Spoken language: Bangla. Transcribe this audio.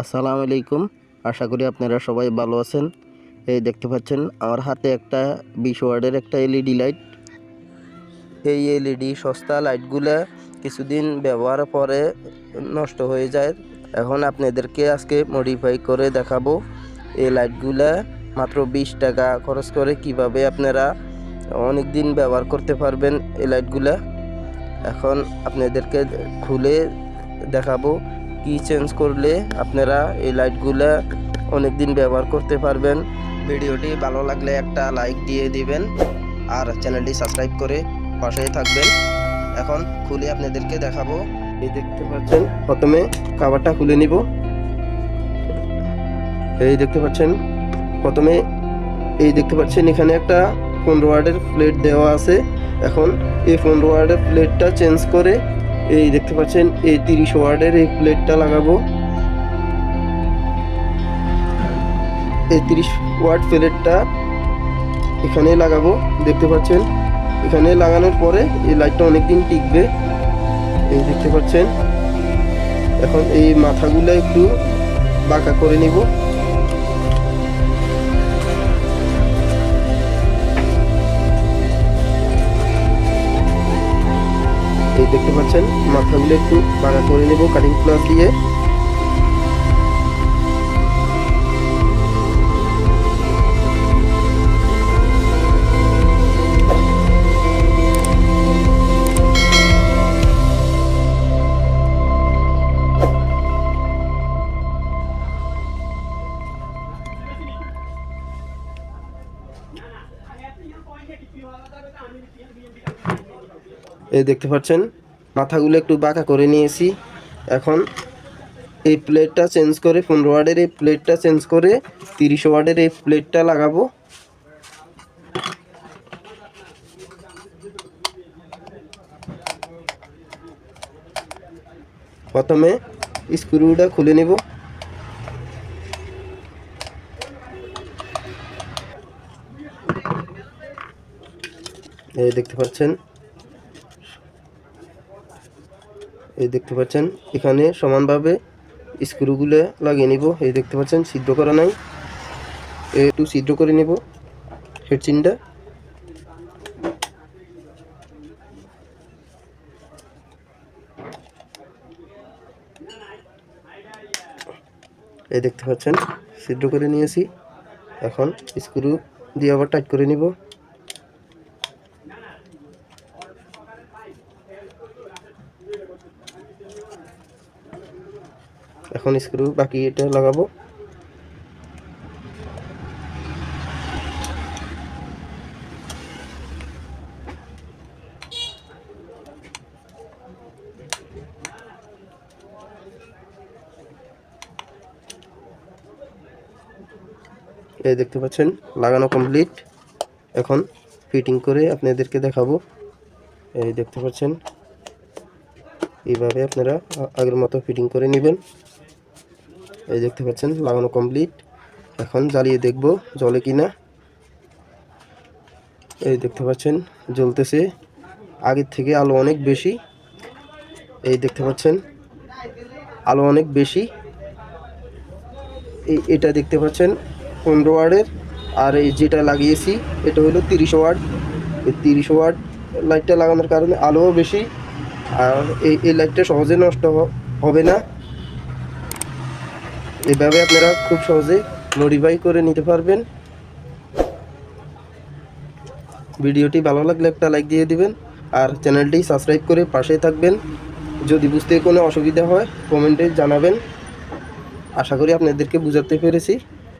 আসসালামু আলাইকুম। আশা করি আপনারা সবাই ভালো আছেন। এই দেখতে পাচ্ছেন, আমার হাতে একটা বিশ ওয়ার্ডের একটা এলইডি লাইট। এই এলইডি সস্তা লাইটগুলো কিছুদিন ব্যবহার পরে নষ্ট হয়ে যায়। এখন আপনাদেরকে আজকে মডিফাই করে দেখাবো। এই লাইটগুলা মাত্র বিশ টাকা খরচ করে কীভাবে আপনারা অনেক দিন ব্যবহার করতে পারবেন এই লাইটগুলা। এখন আপনাদেরকে খুলে দেখাবো। কি চেঞ্জ করলে আপনারা এই লাইটগুলা অনেক দিন ব্যবহার করতে পারবেন। ভিডিওটি ভালো লাগলে একটা লাইক দিয়ে দিবেন আর চ্যানেলটি সাবস্ক্রাইব করে পাশেই থাকবেন। এখন খুলে আপনাদেরকে দেখাবো। এই দেখতে পাচ্ছেন, প্রথমে কাভারটা খুলে নিব। এই দেখতে পাচ্ছেন, প্রথমে এই দেখতে পাচ্ছেন, এখানে একটা পনেরো ওয়ার্ডের প্লেট দেওয়া আছে। এখন এই পনেরো ওয়ার্ডের প্লেটটা চেঞ্জ করে এই দেখতে পাচ্ছেন, এই তিরিশ ওয়ার্ডের এই প্লেটটা লাগাবো। এই তিরিশ ওয়ার্ড প্লেটটা এখানে লাগাবো, দেখতে পাচ্ছেন। এখানে লাগানোর পরে এই লাইটটা অনেকদিন টিকবে। এই দেখতে পাচ্ছেন। এখন এই মাথাগুলো একটু বাঁকা করে নিব। দেখতে পাচ্ছেন মাথাগুলো একটু বাঁকা করে নেব কাটিং প্লাস দিয়ে। এই দেখতে পাচ্ছেন মাথাগুলো একটু বাঁকা করে নিয়েছি। এখন এই প্লেটটা চেঞ্জ করে পনেরো ওয়ার্ডের এই প্লেটটা চেঞ্জ করে তিরিশ ওয়ার্ডের এই প্লেটটা লাগাবো। প্রথমে স্ক্রুটা খুলে নেব। এই দেখতে পাচ্ছেন? এই দেখতে পাচ্ছেন, এখানে সমানভাবে স্ক্রুগুলো লাগিয়ে নিব। এই দেখতে পাচ্ছেন, ছিদ্র করা নাই। একটু ছিদ্র করে নিব হেডচিনটা এই দেখতে পাচ্ছেন, ছিদ্র করে নিয়েছি। এখন স্ক্রু দিয়ে আবার টাইট করে নিব। এখন স্ক্রু বাকি এটা লাগাবো। এই দেখতে পাচ্ছেন, লাগানো কমপ্লিট এখন ফিটিং করে আপনাদেরকে দেখাবো। এই দেখতে পাচ্ছেন, এইভাবে আপনারা আগের মতো ফিটিং করে নেবেন। এই দেখতে পাচ্ছেন, লাগানো কমপ্লিট এখন জ্বালিয়ে দেখব জলে কিনা। এই দেখতে পাচ্ছেন, জ্বলতেছে। আগের থেকে আলো অনেক বেশি। এই দেখতে পাচ্ছেন, আলো অনেক বেশি। এই, এটা দেখতে পাচ্ছেন, পনেরো ওয়ার্ডের। আর এই যেটা লাগিয়েছি, এটা হলো তিরিশ ওয়ার্ড। এই তিরিশ ওয়ার্ড লাইটটা লাগানোর কারণে আলোও বেশি। আর এই এই লাইটটা সহজে নষ্ট হবে না। এভাবে আপনারা খুব সহজে মডিফাই করে নিতে পারবেন। ভিডিওটি ভালো লাগলে একটা লাইক দিয়ে দিবেন আর চ্যানেলটি সাবস্ক্রাইব করে পাশে থাকবেন। যদি বুঝতে কোনো অসুবিধা হয় কমেন্টে জানাবেন। আশা করি আপনাদেরকে বুঝাতে পেরেছি।